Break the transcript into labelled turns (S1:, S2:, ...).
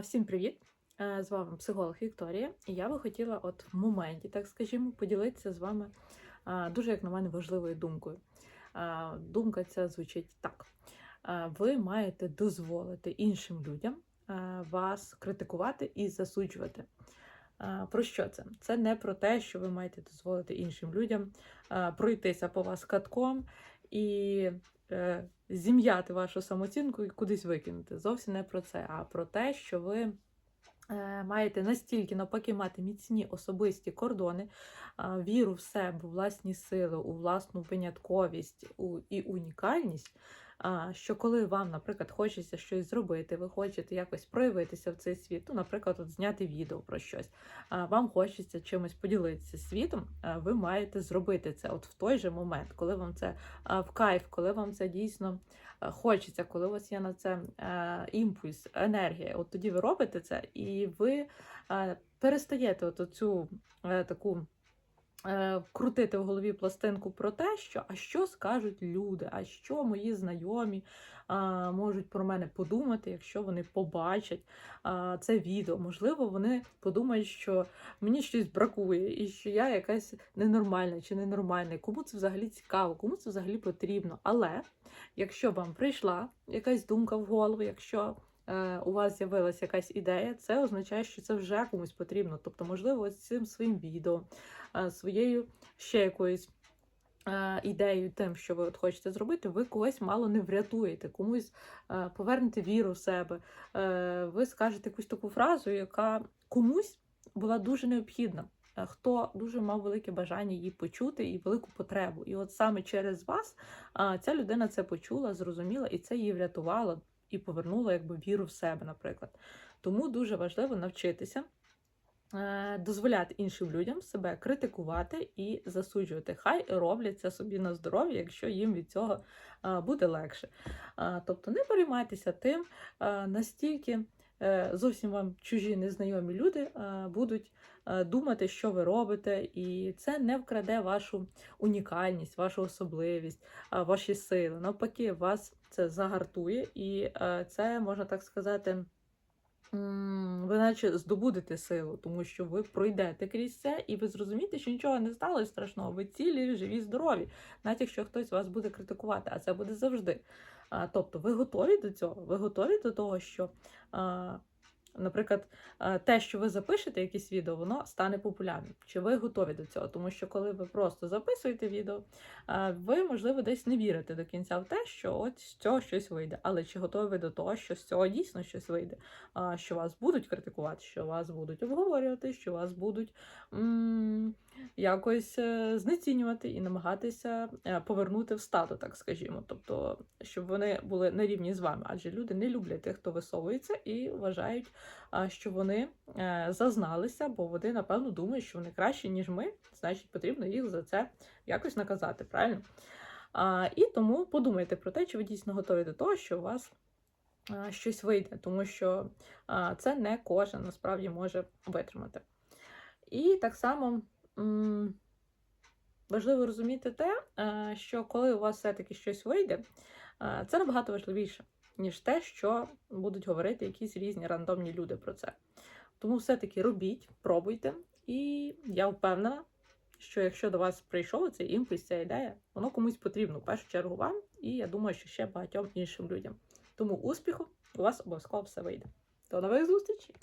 S1: Всім привіт! Е, З вами психолог Вікторія, і я би хотіла, от в моменті, так скажімо, поділитися з вами дуже, як на мене, важливою думкою. Думка ця звучить так: ви маєте дозволити іншим людям вас критикувати і засуджувати. Про що це? Це не про те, що ви маєте дозволити іншим людям пройтися по вас катком і е, зім'яти вашу самооцінку і кудись викинути. Зовсім не про це, а про те, що ви. е, Маєте настільки навпаки мати міцні особисті кордони, віру в себе, у власні сили, у власну винятковість і унікальність. Що коли вам, наприклад, хочеться щось зробити, ви хочете якось проявитися в цей світ, ну, наприклад, от зняти відео про щось, а, вам хочеться чимось поділитися світом, ви маєте зробити це от в той же момент, коли вам це в кайф, коли вам це дійсно хочеться, коли у вас є на це імпульс, енергія. От тоді ви робите це, і ви перестаєте от цю таку. Е, Крутити в голові пластинку про те, що а що скажуть люди, а що мої знайомі а, можуть про мене подумати, якщо вони побачать а, це відео. Можливо, вони подумають, що мені щось бракує, і що я якась ненормальна чи ненормальна. Кому це взагалі цікаво, кому це взагалі потрібно. Але якщо вам прийшла якась думка в голову, якщо у вас з'явилася якась ідея, це означає, що це вже комусь потрібно. Тобто, можливо, ось цим своїм відео, е, своєю ще якоюсь. е, Ідеєю тим, що ви от хочете зробити, ви когось мало не врятуєте, комусь е, повернете віру в себе. Е, ви скажете якусь таку фразу, яка комусь була дуже необхідна, е, хто дуже мав велике бажання її почути і велику потребу. І от саме через вас ця людина це почула, зрозуміла, і це її врятувало і повернула якби віру в себе, наприклад. Тому дуже важливо навчитися. е, Дозволяти іншим людям себе критикувати і засуджувати. Хай роблять це собі на здоров'я, якщо їм від цього буде легше. Тобто не переймайтеся тим, настільки е, зовсім вам чужі незнайомі люди будуть е, думати, що ви робите, і це не вкраде вашу унікальність, вашу особливість, ваші сили. Навпаки, вас це загартує, і е, це можна так сказати. Наче здобудете силу, тому що ви пройдете крізь це, і ви зрозумієте, що нічого не сталося страшного. Ви цілі, живі, здорові, навіть якщо хтось вас буде критикувати, а це буде завжди. А, Тобто, ви готові до цього? Ви готові до того, що, а, наприклад, те, що ви запишете, якесь відео, воно стане популярним. Чи ви готові до цього? Тому що коли ви просто записуєте відео, ви, можливо, десь не вірите до кінця в те, що от з цього щось вийде. Але чи готові ви до того, що з цього дійсно щось вийде? Що вас будуть критикувати, що вас будуть обговорювати, що вас будуть м- якось е, знецінювати і намагатися е, повернути в стату, так скажімо. Тобто, щоб вони були на рівні з вами, адже люди не люблять тих, хто висовується, і вважають, що вони е, зазналися, бо вони, напевно, думають, що вони кращі, ніж ми, значить, потрібно їх за це якось наказати, правильно? І тому подумайте про те, чи ви дійсно готові до того, що у вас щось вийде, тому що це не кожен насправді може витримати. І так само важливо розуміти те, е, що коли у вас все-таки щось вийде, е, це набагато важливіше, ніж те, що будуть говорити якісь різні рандомні люди про це. Тому все-таки робіть, пробуйте, і я впевнена, що якщо до вас прийшов цей імпульс, ця ідея, воно комусь потрібно в першу чергу вам, і я думаю, що ще багатьом іншим людям. Тому успіху, у вас обов'язково все вийде. До нових зустрічей!